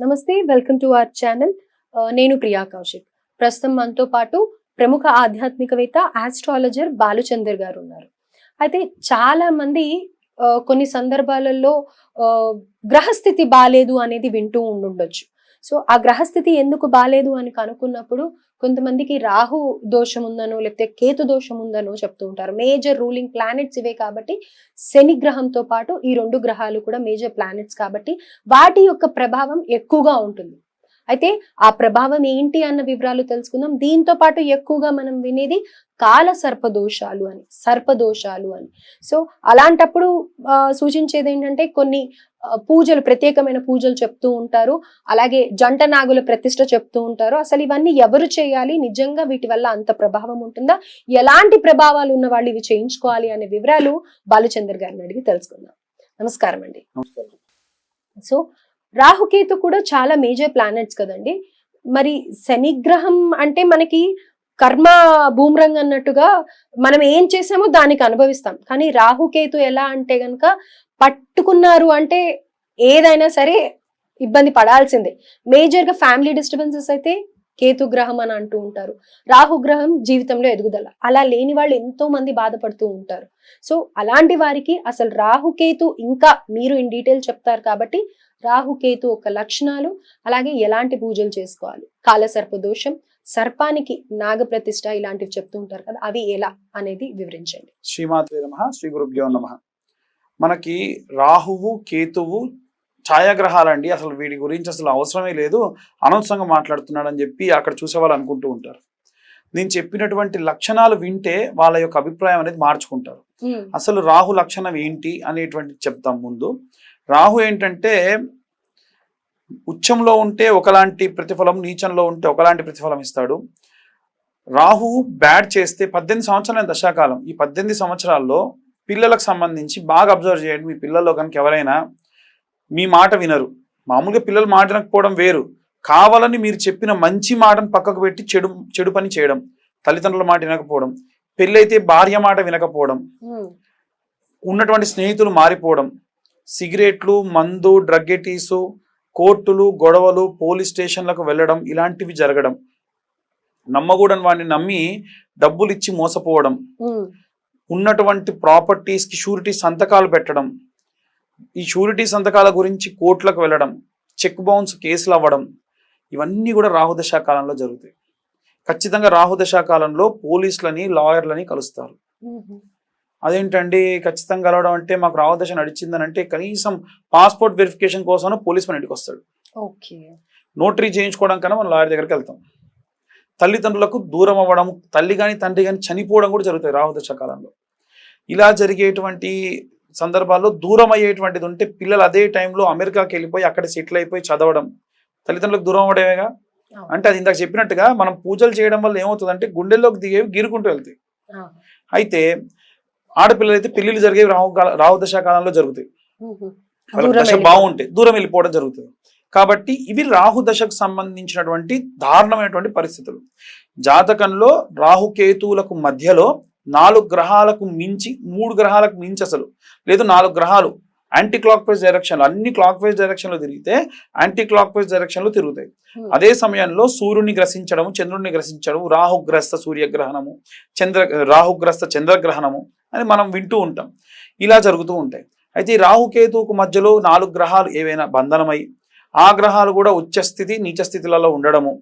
నమస్తే welcome to our channel. నేను ప్రియా కౌశిక్. ప్రస్తుతం మనతో పాటు ప్రముఖ ఆధ్యాత్మికవేత్త ఆస్ట్రాలజర్ బాలుచందర్ గారు ఉన్నారు. అయితే చాలా మంది కొన్ని సందర్భాలలో గ్రహస్థితి బాగాలేదు అనేది వింటూ ఉండుండొచ్చు. సో ఆ గ్రహస్థితి ఎందుకు బాలేదు అని కనుక్కున్నప్పుడు కొంతమందికి రాహు దోషం ఉందనో లేకపోతే కేతు దోషం ఉందనో చెప్తూ ఉంటారు. మేజర్ రూలింగ్ ప్లానెట్స్ ఇవే కాబట్టి శని గ్రహంతో పాటు ఈ రెండు గ్రహాలు కూడా మేజర్ ప్లానెట్స్ కాబట్టి వాటి యొక్క ప్రభావం ఎక్కువగా ఉంటుంది. అయితే ఆ ప్రభావం ఏంటి అన్న వివరాలు తెలుసుకుందాం. దీంతో పాటు ఎక్కువగా మనం వినేది కాల సర్పదోషాలు అని సర్పదోషాలు అని. సో అలాంటప్పుడు సూచించేది ఏంటంటే కొన్ని పూజలు ప్రత్యేకమైన పూజలు చెప్తూ ఉంటారు. అలాగే జంట నాగుల ప్రతిష్ట చెప్తూ ఉంటారు. అసలు ఇవన్నీ ఎవరు చేయాలి? నిజంగా వీటి వల్ల అంత ప్రభావం ఉంటుందా? ఎలాంటి ప్రభావాలు ఉన్న వాళ్ళు ఇవి చేయించుకోవాలి అనే వివరాలు బాలుచందర్ గారిని అడిగి తెలుసుకుందాం. నమస్కారం. అండి సో రాహుకేతు కూడా చాలా మేజర్ ప్లానెట్స్ కదండి. మరి శనిగ్రహం అంటే మనకి కర్మ భూమరంగ్ అన్నట్టుగా మనం ఏం చేసామో దానికి అనుభవిస్తాం. కానీ రాహుకేతు ఎలా అంటే గనక పట్టుకున్నారు అంటే ఏదైనా సరే ఇబ్బంది పడాల్సిందే. మేజర్గా ఫ్యామిలీ డిస్టర్బెన్సెస్ అయితే కేతు గ్రహం అని అంటూ ఉంటారు. రాహు గ్రహం జీవితంలో ఎదుగుదల. అలా లేని వాళ్ళు ఎంతో మంది బాధపడుతూ ఉంటారు. సో అలాంటి వారికి అసలు రాహుకేతు ఇంకా మీరు ఇన్ డీటెయిల్ చెప్తారు కాబట్టి రాహుకేతు ఒక లక్షణాలు అలాగే ఎలాంటి పూజలు చేసుకోవాలి? కాలసర్ప దోషం సర్పానికి నాగప్రతిష్ఠ ఇలాంటివి చెప్తూ ఉంటారు కదా అవి ఎలా అనేది వివరించండి. శ్రీమాత్రే నమ శ్రీ గురుభ్యో నమ. మనకి రాహువు కేతువు ఛాయాగ్రహాలండి. అసలు వీటి గురించి అసలు అవసరమే లేదు. అనవసరంగా మాట్లాడుతున్నాడని చెప్పి అక్కడ చూసే వాళ్ళు అనుకుంటూ ఉంటారు. నేను చెప్పినటువంటి లక్షణాలు వింటే వాళ్ళ యొక్క అభిప్రాయం అనేది మార్చుకుంటారు. అసలు రాహు లక్షణం ఏంటి అనేటువంటి చెప్తాం ముందు. రాహు ఏంటంటే ఉచ్చంలో ఉంటే ఒకలాంటి ప్రతిఫలం నీచంలో ఉంటే ఒకలాంటి ప్రతిఫలం ఇస్తాడు. రాహు బ్యాడ్ చేస్తే పద్దెనిమిది సంవత్సరాల దశాకాలం. ఈ పద్దెనిమిది సంవత్సరాల్లో పిల్లలకు సంబంధించి బాగా అబ్జర్వ్ చేయండి. మీ పిల్లల్లో కనుక ఎవరైనా మీ మాట వినరు. మామూలుగా పిల్లలు మాట వినకపోవడం వేరు. కావాలని మీరు చెప్పిన మంచి మాటను పక్కకు పెట్టి చెడు చెడు పని చేయడం తల్లిదండ్రుల మాట వినకపోవడం పెళ్ళైతే భార్య మాట వినకపోవడం ఉన్నటువంటి స్నేహితులు మారిపోవడం సిగరెట్లు మందు డ్రగ్గెటీసు కోర్టులు గొడవలు పోలీస్ స్టేషన్లకు వెళ్ళడం ఇలాంటివి జరగడం. నమ్మకూడని వాడిని నమ్మి డబ్బులు ఇచ్చి మోసపోవడం ఉన్నటువంటి ప్రాపర్టీస్కి షూరిటీ సంతకాలు పెట్టడం. ఈ షూరిటీ సంతకాల గురించి కోర్టులకు వెళ్ళడం. చెక్ బౌన్స్ కేసులు అవ్వడం. ఇవన్నీ కూడా రాహుదశ కాలంలో జరుగుతాయి. ఖచ్చితంగా రాహుదశ కాలంలో పోలీసులని లాయర్లని కలుస్తారు. అదేంటండి? ఖచ్చితంగా కలవడం అంటే మాకు రాహుదశ నడిచిందని అంటే కనీసం పాస్పోర్ట్ వెరిఫికేషన్ కోసం పోలీస్ మన ఇంటికి వస్తాడు. ఓకే. నోటరీ చేయించుకోవడం కన్నా మనం లాయర్ దగ్గరికి వెళ్తాం. తల్లిదండ్రులకు దూరం అవ్వడం తల్లి కానీ తండ్రి కానీ చనిపోవడం కూడా జరుగుతాయి రాహుదశ కాలంలో. ఇలా జరిగేటువంటి సందర్భాల్లో దూరం అయ్యేటువంటిది ఉంటే పిల్లలు అదే టైంలో అమెరికాకి వెళ్ళిపోయి అక్కడ సెటిల్ అయిపోయి చదవడం. తల్లిదండ్రులకు దూరం అవ్వడమేగా? అంటే అది ఇందాక చెప్పినట్టుగా మనం పూజలు చేయడం వల్ల ఏమవుతుందంటే గుండెల్లోకి దిగేవి గీరుకుంటూ వెళ్తాయి. అయితే ఆడపిల్లలు అయితే పెళ్ళిళ్ళు జరిగేవి రాహు కాల- రాహు దశ కాలంలో జరుగుతాయి. దశ బాగుంటాయి దూరం వెళ్ళిపోవడం జరుగుతుంది. కాబట్టి ఇవి రాహు దశకు సంబంధించినటువంటి దారుణమైనటువంటి పరిస్థితులు. జాతకంలో రాహుకేతువులకు మధ్యలో నాలుగు గ్రహాలకు మించి మూడు గ్రహాలకు మించి అసలు. లేదు నాలుగు గ్రహాలు. యాంటీ క్లాక్ వైజ్ డైరెక్షన్ అన్ని క్లాక్ వైజ్ డైరెక్షన్లో తిరిగితే యాంటీ క్లాక్ వైజ్ డైరెక్షన్లో తిరుగుతాయి. అదే సమయంలో సూర్యుని గ్రసించడము చంద్రుడిని గ్రసించడం రాహుగ్రస్త సూర్యగ్రహణము చంద్ర రాహుగ్రస్త చంద్రగ్రహణము అని మనం వింటూ ఉంటాం. ఇలా జరుగుతూ ఉంటాయి. అయితే ఈ రాహుకేతువుకు మధ్యలో నాలుగు గ్రహాలు ఏవైనా బంధనమై ఆ గ్రహాలు కూడా ఉచ్చ స్థితి నీచ స్థితులలో ఉండడము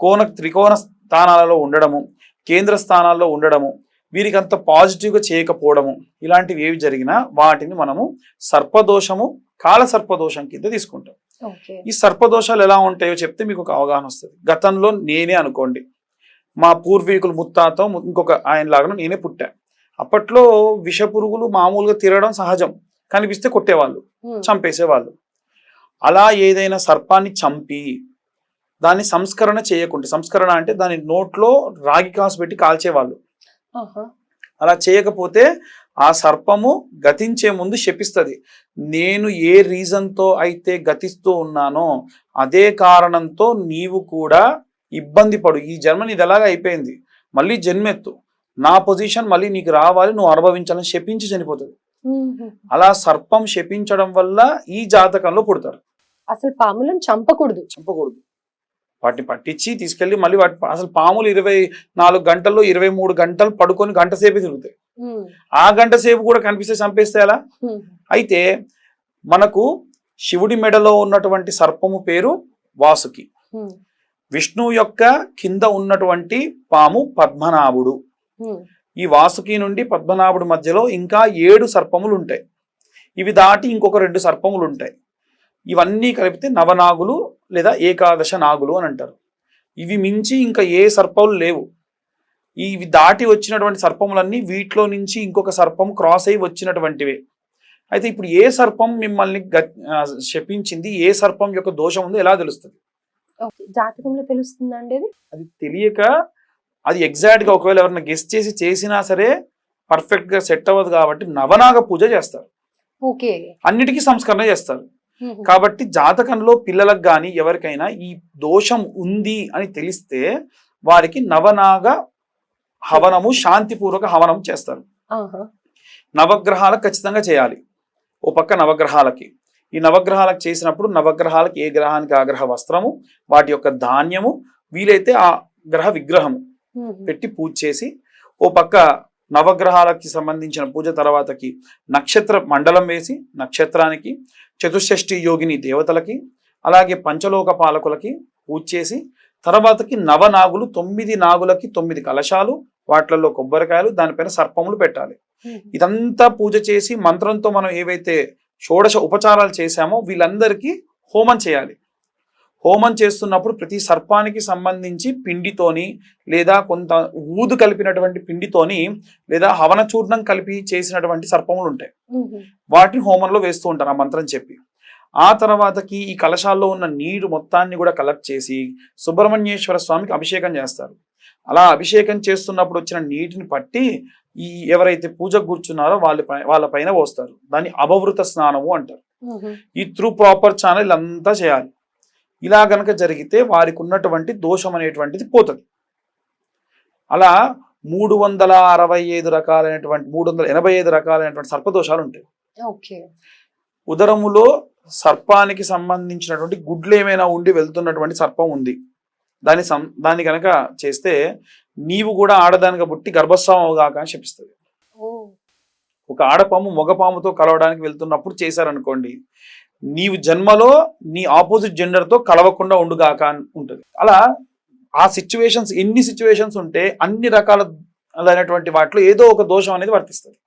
కోణ త్రికోణ స్థానాలలో ఉండడము కేంద్ర స్థానాల్లో ఉండడము వీరికి అంత పాజిటివ్గా చేయకపోవడము ఇలాంటివి ఏవి జరిగినా వాటిని మనము సర్పదోషము కాల సర్పదోషం కింద తీసుకుంటాం. ఈ సర్పదోషాలు ఎలా ఉంటాయో చెప్తే మీకు ఒక అవగాహన వస్తుంది. గతంలో నేనే అనుకోండి. మా పూర్వీకులు ముత్తాత ఇంకొక ఆయన లాగా నేనే పుట్టా. అప్పట్లో విష పురుగులు మామూలుగా తిరగడం సహజం. కనిపిస్తే కొట్టేవాళ్ళు చంపేసేవాళ్ళు. అలా ఏదైనా సర్పాన్ని చంపి దాన్ని సంస్కరణ చేయకుంటే సంస్కరణ అంటే దాని నోట్లో రాగి కాసు పెట్టి కాల్చేవాళ్ళు. అలా చేయకపోతే ఆ సర్పము గతించే ముందు శపిస్తుంది. నేను ఏ రీజన్తో అయితే గతిస్తూ ఉన్నానో అదే కారణంతో నీవు కూడా ఇబ్బంది పడు. ఈ జన్మ నీది ఎలాగ అయిపోయింది? మళ్ళీ జన్మెత్తు. నా పొజిషన్ మళ్ళీ నీకు రావాలి నువ్వు అనుభవించాలని శపించి చనిపోతుంది అలా సర్పం శపించడం వల్ల ఈ జాతకంలో పుడతారు. అసలు పాములను చంపకూడదు. చంపకూడదు. వాటిని పట్టించి తీసుకెళ్ళి మళ్ళీ వాటి అసలు పాములు ఇరవై నాలుగు గంటల్లో ఇరవై మూడు గంటలు పడుకొని గంట సేపు తిరుగుతాయి. ఆ గంట సేపు కూడా కనిపిస్తే చంపేస్తే ఉమ్, అయితే మనకు శివుడి మెడలో ఉన్నటువంటి సర్పము పేరు వాసుకి. విష్ణువు యొక్క కింద ఉన్నటువంటి పాము పద్మనాభుడు. ఈ వాసుకి నుండి పద్మనాభుడి మధ్యలో ఇంకా ఏడు సర్పములు ఉంటాయి. ఇవి దాటి ఇంకొక రెండు సర్పములు ఉంటాయి. ఇవన్నీ కలిపితే నవనాగులు లేదా ఏకాదశ నాగులు అని అంటారు. ఇవి మించి ఇంకా ఏ సర్పములు లేవు. ఇవి దాటి వచ్చినటువంటి సర్పములన్నీ వీటిలో నుంచి ఇంకొక సర్పం క్రాస్ అయి వచ్చినటువంటివే. అయితే ఇప్పుడు ఏ సర్పం మిమ్మల్ని శపించింది ఏ సర్పం యొక్క దోషం ఉందో ఎలా తెలుస్తుంది? జాతకంలో తెలుస్తుందా అండి అది? అది తెలియక అది ఎగ్జాక్ట్గా ఒకవేళ ఎవరైనా గెస్ట్ చేసి చేసినా సరే పర్ఫెక్ట్గా సెట్ అవ్వదు కాబట్టి నవనాగ పూజ చేస్తారు. ఓకే. అన్నిటికీ సంస్కరణ చేస్తారు. కాబట్టి జాతకంలో పిల్లలకు కానీ ఎవరికైనా ఈ దోషం ఉంది అని తెలిస్తే వారికి నవనాగ హవనము శాంతిపూర్వక హవనం చేస్తారు. నవగ్రహాలకు ఖచ్చితంగా చేయాలి. ఓ పక్క నవగ్రహాలకి. ఈ నవగ్రహాలకు చేసినప్పుడు నవగ్రహాలకి ఏ గ్రహానికి ఆ గ్రహ వస్త్రము వాటి యొక్క ధాన్యము వీలైతే ఆ గ్రహ విగ్రహము. పెట్టి పూజ చేసి ఓ పక్క నవగ్రహాలకి సంబంధించిన పూజ తర్వాతకి నక్షత్ర మండలం వేసి నక్షత్రానికి చతుషష్ఠి యోగిని దేవతలకి అలాగే పంచలోక పాలకులకి పూజ చేసి తర్వాతకి నవనాగులు తొమ్మిది నాగులకి తొమ్మిది కలశాలు వాటిలలో కొబ్బరికాయలు దానిపైన సర్పములు పెట్టాలి. ఇదంతా పూజ చేసి మంత్రంతో మనం ఏవైతే షోడశ ఉపచారాలు చేశామో వీళ్ళందరికీ హోమం చేయాలి. హోమం చేస్తున్నప్పుడు ప్రతి సర్పానికి సంబంధించి పిండితోని లేదా కొంత ఊదు కలిపినటువంటి పిండితోని లేదా హవన చూర్ణం కలిపి చేసినటువంటి సర్పములు ఉంటాయి. వాటిని హోమంలో వేస్తూ ఉంటారు ఆ మంత్రం చెప్పి. ఆ తర్వాతకి ఈ కలశాల్లో ఉన్న నీరు మొత్తాన్ని కూడా కలెక్ట్ చేసి సుబ్రహ్మణ్యేశ్వర స్వామికి అభిషేకం చేస్తారు. అలా అభిషేకం చేస్తున్నప్పుడు వచ్చిన నీటిని పట్టి ఈ ఎవరైతే పూజకు కూర్చున్నారో వాళ్ళ వాళ్ళ పైన పోస్తారు. దాన్ని అపవృత స్నానము అంటారు. ఈ త్రూ ప్రాపర్ ఛానల్ అంతా చేయాలి. ఇలా గనక జరిగితే వారికి ఉన్నటువంటి దోషం అనేటువంటిది పోతుంది. అలా మూడు వందల అరవై ఐదు రకాలైనటువంటి మూడు వందల ఎనభై ఐదు రకాలైనటువంటి సర్పదోషాలు ఉంటాయి ఓకే. ఉదరములో సర్పానికి సంబంధించినటువంటి గుడ్లు ఏమైనా ఉండి వెళ్తున్నటువంటి సర్పం ఉంది. దాని సం దాన్ని కనుక చేస్తే నీవు కూడా ఆడదానిగా పుట్టి గర్భస్రావం అవగాక అని చెప్పిస్తుంది. ఒక ఆడపాము మగపాముతో కలవడానికి వెళ్తున్నప్పుడు చేశారనుకోండి నీవు జన్మలో నీ ఆపోజిట్ జెండర్తో కలవకుండా ఉండుగాక అని ఉంటుంది. అలా ఆ సిచ్యువేషన్స్ ఎన్ని సిచ్యువేషన్స్ ఉంటే అన్ని రకాల అయినటువంటి వాటిలో ఏదో ఒక దోషం అనేది వర్తిస్తుంది.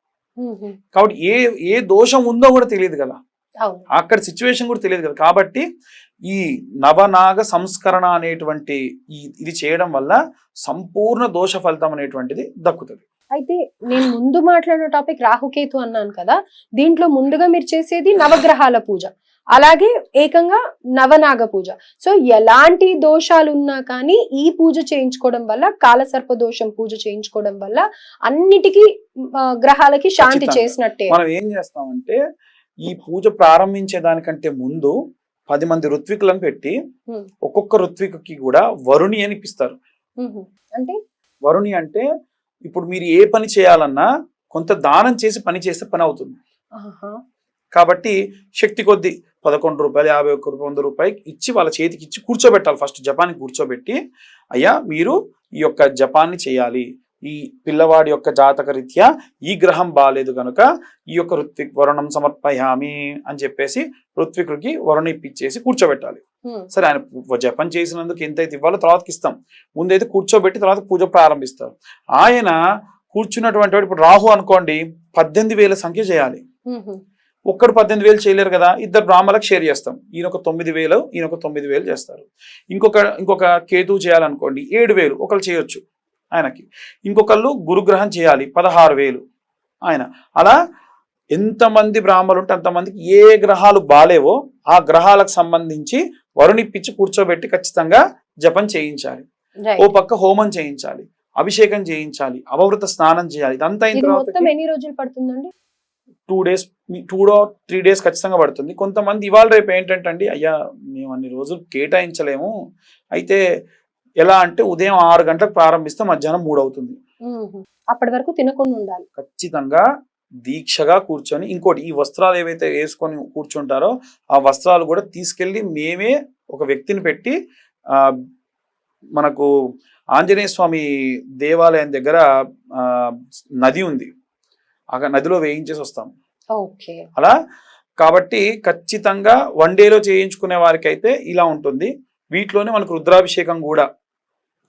కాబట్టి ఏ ఏ దోషం ఉందో కూడా తెలియదు కదా. అక్కడ సిచ్యువేషన్ కూడా తెలియదు కదా. కాబట్టి ఈ నవనాగ సంస్కరణ అనేటువంటి ఇది చేయడం వల్ల సంపూర్ణ దోష ఫలితం అనేటువంటిది దక్కుతుంది. అయితే నేను ముందు మాట్లాడిన టాపిక్ రాహుకేతు అన్నాను కదా. దీంట్లో ముందుగా మీరు చేసేది నవగ్రహాల పూజ. అలాగే ఏకంగా నవనాగ పూజ సో ఎలాంటి దోషాలు ఉన్నా కానీ ఈ పూజ చేయించుకోవడం వల్ల కాలసర్ప దోషం పూజ చేయించుకోవడం వల్ల అన్నిటికీ గ్రహాలకి శాంతి. చేసినట్టే మనం ఏం చేస్తామంటే ఈ పూజ ప్రారంభించే దానికంటే ముందు పది మంది ఋత్వికులను పెట్టి. ఒక్కొక్క ఋత్వికుకి కూడా వరుణి అని ఇప్పిస్తారు. అంటే వరుణి అంటే ఇప్పుడు మీరు ఏ పని చేయాలన్నా కొంత దానం చేసి పని చేస్తే పని అవుతుంది. కాబట్టి శక్తి కొద్ది పదకొండు రూపాయలు యాభై ఒక్క రూపాయలు వంద రూపాయలు ఇచ్చి వాళ్ళ చేతికి ఇచ్చి కూర్చోబెట్టాలి. ఫస్ట్ జపానికి కూర్చోబెట్టి అయ్యా మీరు ఈ యొక్క జపాన్ని చేయాలి. ఈ పిల్లవాడి యొక్క జాతక రీత్యా ఈ గ్రహం బాగాలేదు కనుక ఈ యొక్క ఋత్విక్ వరుణం సమర్పయామి అని చెప్పేసి ఋత్వికుడికి వరుణ ఇప్పించేసి కూర్చోబెట్టాలి. సరే ఆయన జపం చేసినందుకు ఎంతైతే ఇవ్వాలో తర్వాతకి ఇస్తాం. ముందైతే కూర్చోబెట్టి తర్వాత పూజ ప్రారంభిస్తారు. ఆయన కూర్చున్నటువంటి వాడు ఇప్పుడు రాహు అనుకోండి పద్దెనిమిది వేల సంఖ్య చేయాలి. ఒక్కడు పద్దెనిమిది వేలు చేయలేరు కదా ఇద్దరు బ్రాహ్మణులకు షేర్ చేస్తాం. ఈయన ఒక తొమ్మిది వేలు ఈయన ఒక తొమ్మిది వేలు చేస్తారు. ఇంకొక ఇంకొక కేతువు చేయాలనుకోండి ఏడు వేలు ఒకళ్ళు చేయొచ్చు ఆయనకి. ఇంకొకళ్ళు గురుగ్రహం చేయాలి పదహారు వేలు ఆయన. అలా ఎంతమంది బ్రాహ్మణులు ఉంటే అంతమందికి ఏ గ్రహాలు బాలేవో ఆ గ్రహాలకు సంబంధించి వరుణిప్పించి కూర్చోబెట్టి ఖచ్చితంగా జపం చేయించాలి. ఓ పక్క హోమం చేయించాలి అభిషేకం చేయించాలి అవవృత స్నానం చేయాలి ఇదంతా ఎన్ని రోజులు పడుతుందండి? Two days two to three days ఖచ్చితంగా పడుతుంది. కొంతమంది ఇవాళ రేపు ఏంటంటే అండి అయ్యా మేము అన్ని రోజులు కేటాయించలేము. అయితే ఎలా అంటే ఉదయం ఆరు గంటలకు ప్రారంభిస్తే మధ్యాహ్నం మూడు అవుతుంది. అప్పటి వరకు తినకుండా ఉండాలి. ఖచ్చితంగా దీక్షగా కూర్చొని ఇంకోటి ఈ వస్త్రాలు ఏవైతే వేసుకొని కూర్చుంటారో ఆ వస్త్రాలు కూడా తీసుకెళ్ళి మేమే ఒక వ్యక్తిని పెట్టి ఆ మనకు ఆంజనేయ స్వామి దేవాలయం దగ్గర ఆ, నది ఉంది. ఆ నదిలో వేయించేసి వస్తాం. ఓకే. అలా? కాబట్టి ఖచ్చితంగా వన్ డేలో చేయించుకునే వారికి అయితే ఇలా ఉంటుంది. వీటిలోనే మనకు రుద్రాభిషేకం కూడా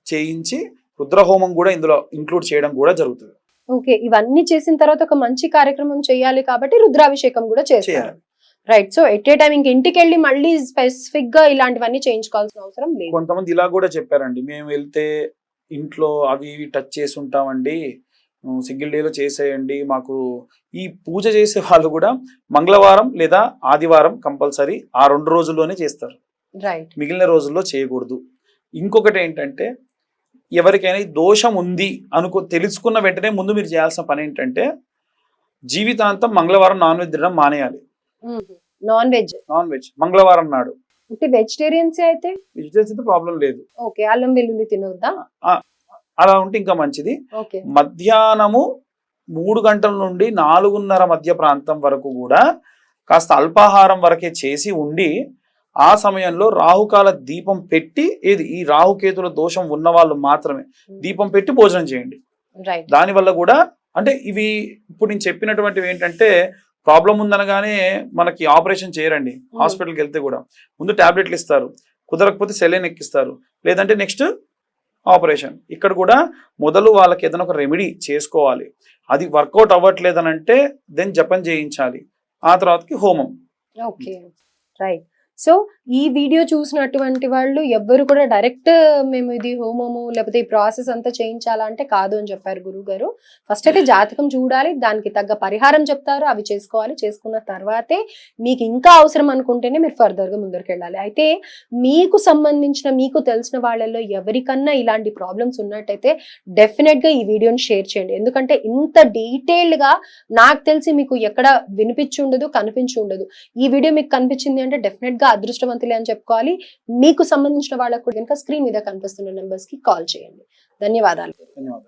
చేయించి రుద్రహోమం కూడా ఇందులో ఇంక్లూడ్ చేయడం కూడా జరుగుతుంది. ఓకే. ఇవన్నీ చేసిన తర్వాత ఒక మంచి కార్యక్రమం చేయాలి కాబట్టి రుద్రాభిషేకం కూడా చేస్తారు. చేయాలి. Right so at a time ఇంక ఇంటికి వెళ్ళి మళ్ళీ స్పెసిఫిక్గా ఇలాంటివన్నీ చేయించుకోవాల్సిన అవసరం లేదు. కొంతమంది ఇలా కూడా చెప్పారండి. మేము వెళ్తే ఇంట్లో అవి ఇవి టచ్ చేసి ఉంటామండి. సింగిల్ డేలో చేసేయండి. మాకు ఈ పూజ చేసే వాళ్ళు కూడా మంగళవారం లేదా ఆదివారం కంపల్సరీ ఆ రెండు రోజుల్లోనే చేస్తారు. రైట్ మిగిలిన రోజుల్లో చేయకూడదు. ఇంకొకటి ఏంటంటే ఎవరికైనా దోషం ఉంది అనుకో తెలుసుకున్న వెంటనే ముందు మీరు చేయాల్సిన పని ఏంటంటే జీవితాంతం మంగళవారం నాన్ వెజ్ తినడం మానేయాలి. Non veg. Non veg. మంగళవారం నాడు. వెజిటేరియన్స్ అయితే? వెజిటేరియన్స్ అయితే ప్రాబ్లం లేదు. ఓకే. అల్లం వెల్లుల్లి తినొద్దా? అలా ఉంటే ఇంకా మంచిది. మధ్యాహ్నము మూడు గంటల నుండి నాలుగున్నర మధ్య ప్రాంతం వరకు కూడా కాస్త అల్పాహారం వరకే చేసి ఉండి ఆ సమయంలో రాహుకాల దీపం పెట్టి ఏది? ఈ రాహుకేతుల దోషం ఉన్న వాళ్ళు మాత్రమే దీపం పెట్టి భోజనం చేయండి. దానివల్ల కూడా అంటే ఇవి ఇప్పుడు నేను చెప్పినటువంటివి ఏంటంటే ప్రాబ్లం ఉందనగానే మనకి ఆపరేషన్ చేయరండి. హాస్పిటల్కి వెళ్తే కూడా. ముందు టాబ్లెట్లు ఇస్తారు. కుదరకపోతే సెలైన్ ఎక్కిస్తారు. లేదంటే నెక్స్ట్ ఆపరేషన్. ఇక్కడ కూడా మొదలు వాళ్ళకి ఏదైనా ఒక రెమెడీ చేసుకోవాలి. అది వర్కౌట్ అవ్వట్లేదనంటే దెన్ జపం చేయించాలి. ఆ తర్వాతకి హోమం. ఓకే రైట్ సో ఈ వీడియో చూసినటువంటి వాళ్ళు ఎవ్వరు కూడా డైరెక్ట్ మేము ఇది హోమము లేకపోతే ఈ ప్రాసెస్ అంతా చేయించాలా అంటే కాదు అని చెప్పారు గురువు గారు ఫస్ట్ అయితే జాతకం చూడాలి దానికి తగ్గ పరిహారం చెప్తారు అవి చేసుకోవాలి. చేసుకున్న తర్వాతే మీకు ఇంకా అవసరం అనుకుంటేనే మీరు ఫర్దర్గా గా ముందరికి వెళ్ళాలి. అయితే మీకు సంబంధించిన మీకు తెలిసిన వాళ్ళల్లో ఎవరికన్నా ఇలాంటి ప్రాబ్లమ్స్ ఉన్నట్టయితే డెఫినెట్గా ఈ వీడియోని షేర్ చేయండి. ఎందుకంటే ఇంత డీటెయిల్డ్గా నాకు తెలిసి మీకు ఎక్కడ వినిపించి ఉండదు కనిపించి ఉండదు. ఈ వీడియో మీకు కనిపించింది అంటే డెఫినెట్ ఇంకా అదృష్టవంతులే అని చెప్పుకోవాలి. మీకు సంబంధించిన వాళ్ళకు కూడా కనుక స్క్రీన్ మీద కనిపిస్తున్న నెంబర్స్కి కాల్ చేయండి. ధన్యవాదాలు. ధన్యవాదాలు.